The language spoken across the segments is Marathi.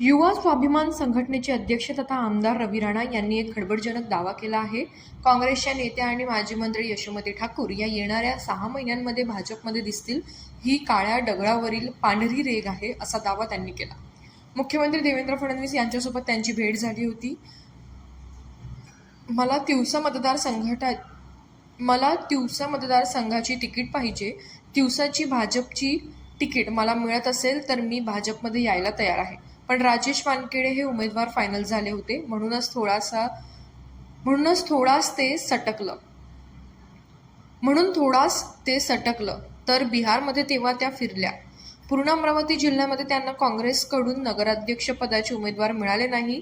युवा स्वाभिमान संघटनेचे अध्यक्ष तथा आमदार रवी राणा यांनी एक खडबडजनक दावा केला आहे. काँग्रेसच्या नेत्या आणि माजी मंत्री यशोमती ठाकूर या येणाऱ्या सहा महिन्यांमध्ये भाजपमध्ये दिसतील ही काळ्या दगडावरील पांढरी रेग आहे असा दावा त्यांनी केला. मुख्यमंत्री देवेंद्र फडणवीस यांच्यासोबत त्यांची भेट झाली होती. मला तिवसा मतदारसंघाटा मला तिवसा मतदारसंघाची तिकीट पाहिजे तिवसाची भाजपची तिकीट मला मिळत असेल तर मी भाजपमध्ये यायला तयार आहे. पण राजेश वानखेडे हे उमेदवार फायनल झाले होते. म्हणूनच थोडासा म्हणूनच थोडास ते सटकलं. म्हणून थोडास ते सटकलं. तर बिहारमध्ये तेव्हा त्या फिरल्या. पूर्ण अमरावती जिल्ह्यामध्ये त्यांना काँग्रेसकडून नगराध्यक्षपदाचे उमेदवार मिळाले नाही.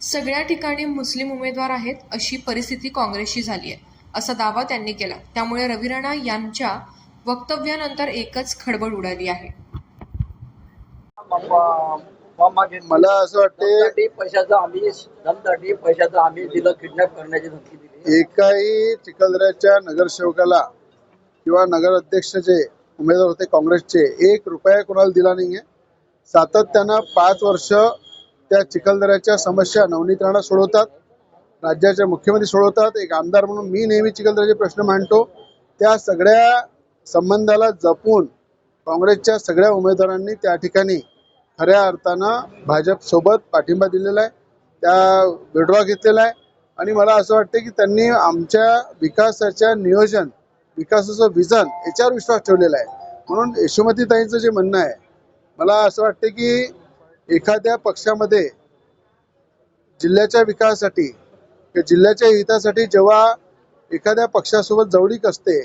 सगळ्या ठिकाणी मुस्लिम उमेदवार आहेत अशी परिस्थिती काँग्रेसची झाली आहे असा दावा त्यांनी केला. त्यामुळे रवी राणा यांच्या वक्तव्यानंतर एकच खळबळ उडाली आहे. मला असं वाटते पैशाचं आम्ही दमदाटी पैशाचं आम्ही दिलं किडनॅप करण्याची धमकी दिली. एकाही चिखलदऱ्याच्या नगरसेवकाला किंवा नगर अध्यक्ष जे उमेदवार होते काँग्रेसचे एक रुपया कोणाला दिला नाहीये. सातत्यानं पाच वर्ष त्या चिखलदऱ्याच्या समस्या नवनीत राणा सोडवतात राज्याचे मुख्यमंत्री सोडवतात. एक आमदार म्हणून मी नेहमी चिखलदऱ्याचे प्रश्न मांडतो. त्या सगळ्या संबंधाला जपून काँग्रेसच्या सगळ्या उमेदवारांनी त्या ठिकाणी खऱ्या अर्थानं भाजपसोबत पाठिंबा दिलेला आहे त्या विड्रॉ घेतलेला आहे. आणि मला असं वाटतं की त्यांनी आमच्या विकासाच्या नियोजन विकासाचं विजन याच्यावर विश्वास ठेवलेला आहे. म्हणून यशोमतीताईंचं जे म्हणणं आहे मला असं वाटतं की एखाद्या पक्षामध्ये जिल्ह्याच्या विकासासाठी किंवा जिल्ह्याच्या हितासाठी जेव्हा एखाद्या पक्षासोबत जवळीक असते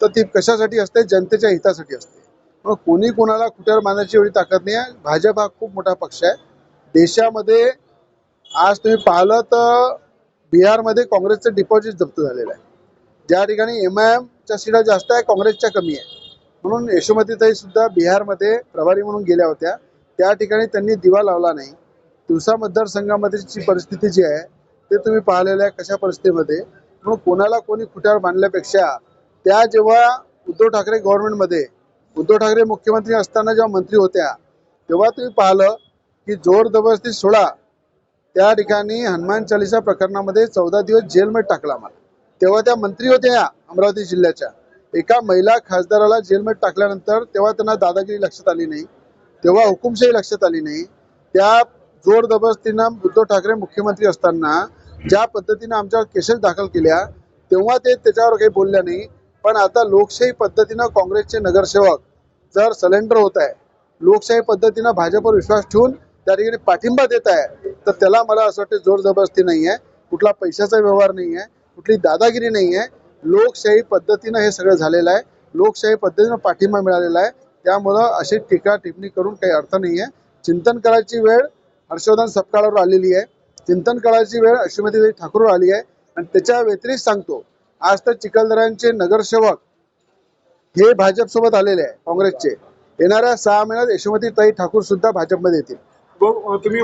तर ती कशासाठी असते? जनतेच्या हितासाठी असते. मग कोणी कोणाला कुठे मारण्याची एवढी ताकद नाही आहे. भाजप हा खूप मोठा पक्ष आहे. देशामध्ये आज तुम्ही पाहिलं तर बिहारमध्ये काँग्रेसचं डिपॉझिट जप्त झालेलं आहे. ज्या ठिकाणी एम आय एमच्या सीटा जास्त आहे काँग्रेसच्या कमी आहे. म्हणून यशोमतीताई सुद्धा बिहारमध्ये प्रभारी म्हणून गेल्या होत्या. त्या ठिकाणी त्यांनी दिवा लावला नाही. दिवसा मतदारसंघामध्येची परिस्थिती जी आहे ते तुम्ही पाहिलेलं आहे कशा परिस्थितीमध्ये. म्हणून कोणाला कोणी खुट्यावर बांधल्यापेक्षा त्या जेव्हा उद्धव ठाकरे गव्हर्नमेंटमध्ये उद्धव ठाकरे मुख्यमंत्री असताना जेव्हा मंत्री होत्या तेव्हा तुम्ही पाहिलं की जोर जबरदस्ती सोळा त्या ठिकाणी हनुमान चालिसा प्रकरणामध्ये चौदा दिवस जेलमध्ये टाकला मला. तेव्हा त्या मंत्री होत्या अमरावती जिल्ह्याच्या. एका महिला खासदाराला जेलमध्ये टाकल्यानंतर तेव्हा त्यांना दादागिरी लक्षात आली नाही तेव्हा हुकुमशाही लक्षात आली नाही. त्या जोर जबरदस्तीनं उद्धव ठाकरे मुख्यमंत्री असताना ज्या पद्धतीनं आमच्यावर केसेस दाखल केल्या तेव्हा ते त्याच्यावर काही बोलल्या नाही. पण आता लोकशाही पद्धतीनं काँग्रेसचे नगरसेवक जर सलेंडर होत आहे लोकशाही पद्धतीनं भाजपवर विश्वास ठेवून त्या ठिकाणी पाठिंबा देत आहे तर त्याला मला असं वाटतं जोर जबरदस्ती नाही आहे. कुठला पैशाचा व्यवहार नाही आहे कुठली दादागिरी नाही आहे. लोकशाही पद्धतीनं हे सगळं झालेलं आहे. लोकशाही पद्धतीनं पाठिंबा मिळालेला आहे. त्यामुळं अशी टीका टिप्पणी करून काही अर्थ नाही आहे. चिंतन करायची वेळ हर्षवर्धन सपकाळावर आलेली आहे. चिंतन करायची वेळ अश्वमती ठाकूरवर आली आहे. आणि त्याच्या व्यतिरिक्त सांगतो आज तर चिखलदऱ्यांचे नगरसेवक हे भाजपसोबत आलेले आहे काँग्रेसचे. येणाऱ्या सहा महिन्यात यशोमती ताई ठाकूर सुद्धा भाजपमध्ये येतील. तुम्ही